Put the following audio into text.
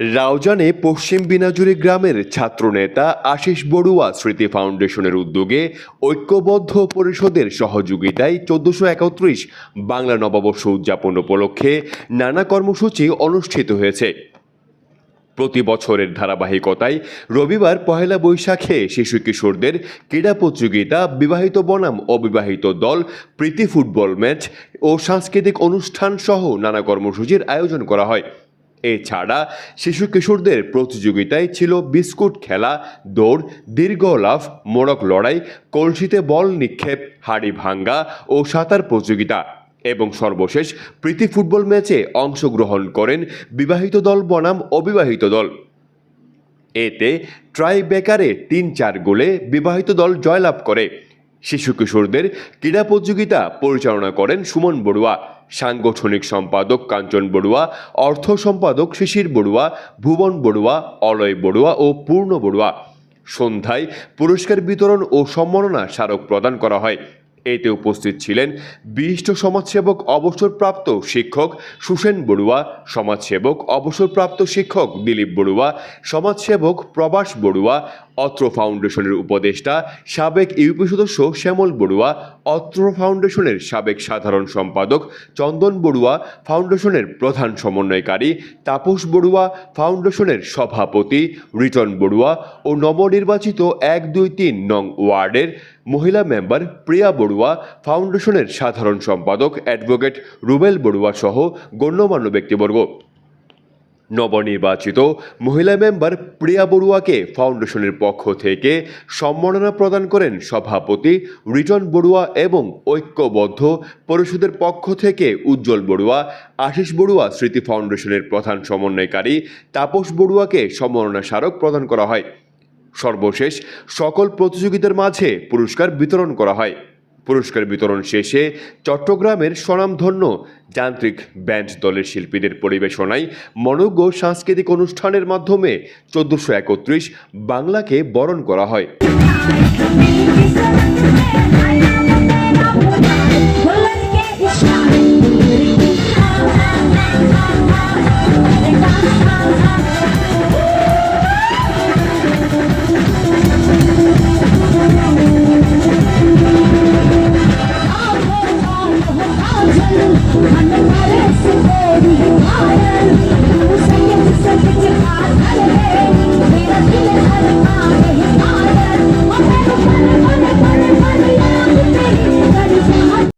রাউজানে পশ্চিম বিনাজুরি গ্রামের ছাত্রনেতা আশিস বড়ুয়া স্মৃতি ফাউন্ডেশনের উদ্যোগে ঐক্যবদ্ধ পরিষদের সহযোগিতায় চোদ্দশো একত্রিশ বাংলা নববর্ষ উদযাপন উপলক্ষে নানা কর্মসূচি অনুষ্ঠিত হয়েছে। প্রতি বছরের ধারাবাহিকতায় রবিবার পহেলা বৈশাখে শিশু কিশোরদের ক্রীড়া প্রতিযোগিতা, বিবাহিত বনাম, অবিবাহিত দল, প্রীতি ফুটবল ম্যাচ ও সাংস্কৃতিক অনুষ্ঠান সহ নানা কর্মসূচির আয়োজন করা হয়। এছাড়া শিশু কিশোরদের প্রতিযোগিতায় ছিল বিস্কুট খেলা, দৌড়, দীর্ঘ লাফ, মোড়ক লড়াই, কলসিতে বল নিক্ষেপ, হাড়ি ভাঙ্গা ও সাঁতার প্রতিযোগিতা। এবং সর্বশেষ প্রীতি ফুটবল ম্যাচে অংশগ্রহণ করেন বিবাহিত দল বনাম অবিবাহিত দল। এতে ট্রাই বেকারে তিন চার গোলে বিবাহিত দল জয়লাভ করে। শিশু কিশোরদের ক্রীড়া প্রতিযোগিতা পরিচালনা করেন সুমন বড়ুয়া, সাংগঠনিক সম্পাদক কাঞ্চন বড়ুয়া, অর্থ সম্পাদক শিশির বড়ুয়া, ভুবন বড়ুয়া, অলয় বড়ুয়া ও পূর্ণ বড়ুয়া। সন্ধ্যায় পুরস্কার বিতরণ ও সম্মাননা স্মারক প্রদান করা হয়। এতে উপস্থিত ছিলেন বিশিষ্ট সমাজসেবক অবসরপ্রাপ্ত শিক্ষক সুসেন বড়ুয়া, সমাজসেবক অবসরপ্রাপ্ত শিক্ষক দিলীপ বড়ুয়া, সমাজসেবক প্রবাস বড়ুয়া, অত্র ফাউন্ডেশনের উপদেষ্টা সাবেক ইউপি সদস্য শ্যামল বড়ুয়া, অত্র ফাউন্ডেশনের সাবেক সাধারণ সম্পাদক চন্দন বড়ুয়া, ফাউন্ডেশনের প্রধান সমন্বয়কারী তাপস বড়ুয়া, ফাউন্ডেশনের সভাপতি রিটন বড়ুয়া ও নবনির্বাচিত এক দুই তিন নং ওয়ার্ডের মহিলা মেম্বার প্রিয়া বড়ুয়া ফাউন্ডেশনের সাধারণ সম্পাদক অ্যাডভোকেট রুবেল বড়ুয়া সহ গণ্যমান্য ব্যক্তিবর্গ। নবনির্বাচিত মহিলা মেম্বার প্রিয়া বড়ুয়াকে ফাউন্ডেশনের পক্ষ থেকে সম্মাননা প্রদান করেন সভাপতি রিটন বড়ুয়া এবং ঐক্যবদ্ধ পরিষদের পক্ষ থেকে উজ্জ্বল বড়ুয়া, আশিস বড়ুয়া স্মৃতি ফাউন্ডেশনের প্রধান সমন্বয়কারী তাপস বড়ুয়াকে সম্মাননা স্মারক প্রদান করা হয়। সর্বশেষ সকল প্রতিযোগিতার মাঝে পুরস্কার বিতরণ করা হয়। পুরস্কার বিতরণ শেষে চট্টগ্রামের স্বনামধন্য যান্ত্রিক ব্যান্ড দলের শিল্পীদের পরিবেশনায় মনোজ্ঞ সাংস্কৃতিক অনুষ্ঠানের মাধ্যমে চোদ্দশো একত্রিশ বাংলাকে বরণ করা হয়।